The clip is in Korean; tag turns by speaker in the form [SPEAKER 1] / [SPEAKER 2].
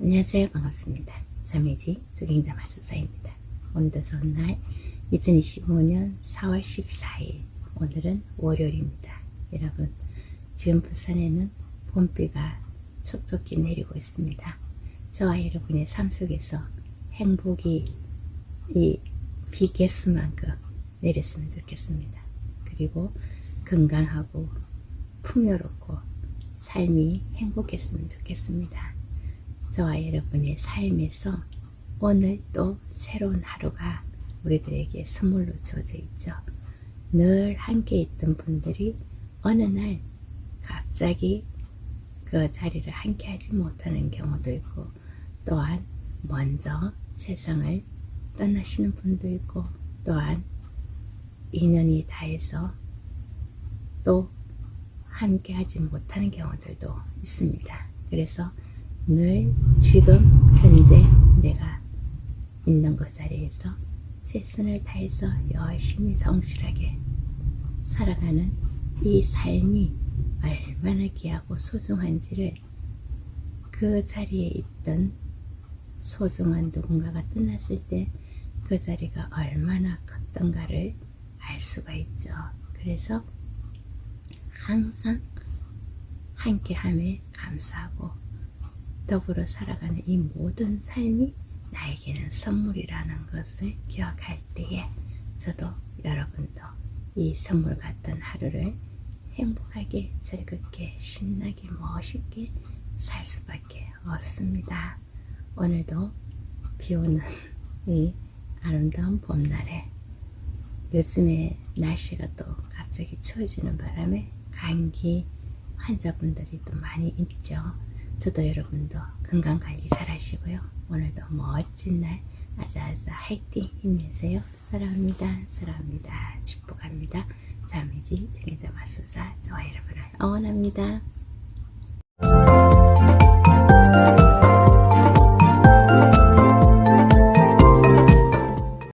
[SPEAKER 1] 안녕하세요. 반갑습니다. 자매지 주경자 마수사입니다. 오늘도 좋은 날 2025년 4월 14일 오늘은 월요일입니다. 여러분 지금 부산에는 봄비가 촉촉히 내리고 있습니다. 저와 여러분의 삶 속에서 행복이 이 비 개수만큼 내렸으면 좋겠습니다. 그리고 건강하고 풍요롭고 삶이 행복했으면 좋겠습니다. 저와 여러분의 삶에서 오늘 또 새로운 하루가 우리들에게 선물로 주어져 있죠. 늘 함께 있던 분들이 어느 날 갑자기 그 자리를 함께 하지 못하는 경우도 있고 또한 먼저 세상을 떠나시는 분도 있고 또한 인연이 다해서 또 함께 하지 못하는 경우들도 있습니다. 그래서 늘 지금 현재 내가 있는 그 자리에서 최선을 다해서 열심히 성실하게 살아가는 이 삶이 얼마나 귀하고 소중한지를 그 자리에 있던 소중한 누군가가 떠났을 때 그 자리가 얼마나 컸던가를 알 수가 있죠. 그래서 항상 함께함에 감사하고 더불어 살아가는 이 모든 삶이 나에게는 선물이라는 것을 기억할 때에 저도 여러분도 이 선물 같은 하루를 행복하게 즐겁게 신나게 멋있게 살 수밖에 없습니다. 오늘도 비 오는 이 아름다운 봄날에 요즘에 날씨가 또 갑자기 추워지는 바람에 감기 환자분들이 또 많이 있죠. 저도 여러분도 건강 관리 잘 하시고요. 오늘도 멋진 날 아자아자 화이팅 힘내세요. 사랑합니다. 사랑합니다. 축복합니다. 자매지 증인자 마수사 저와 여러분을 응원합니다.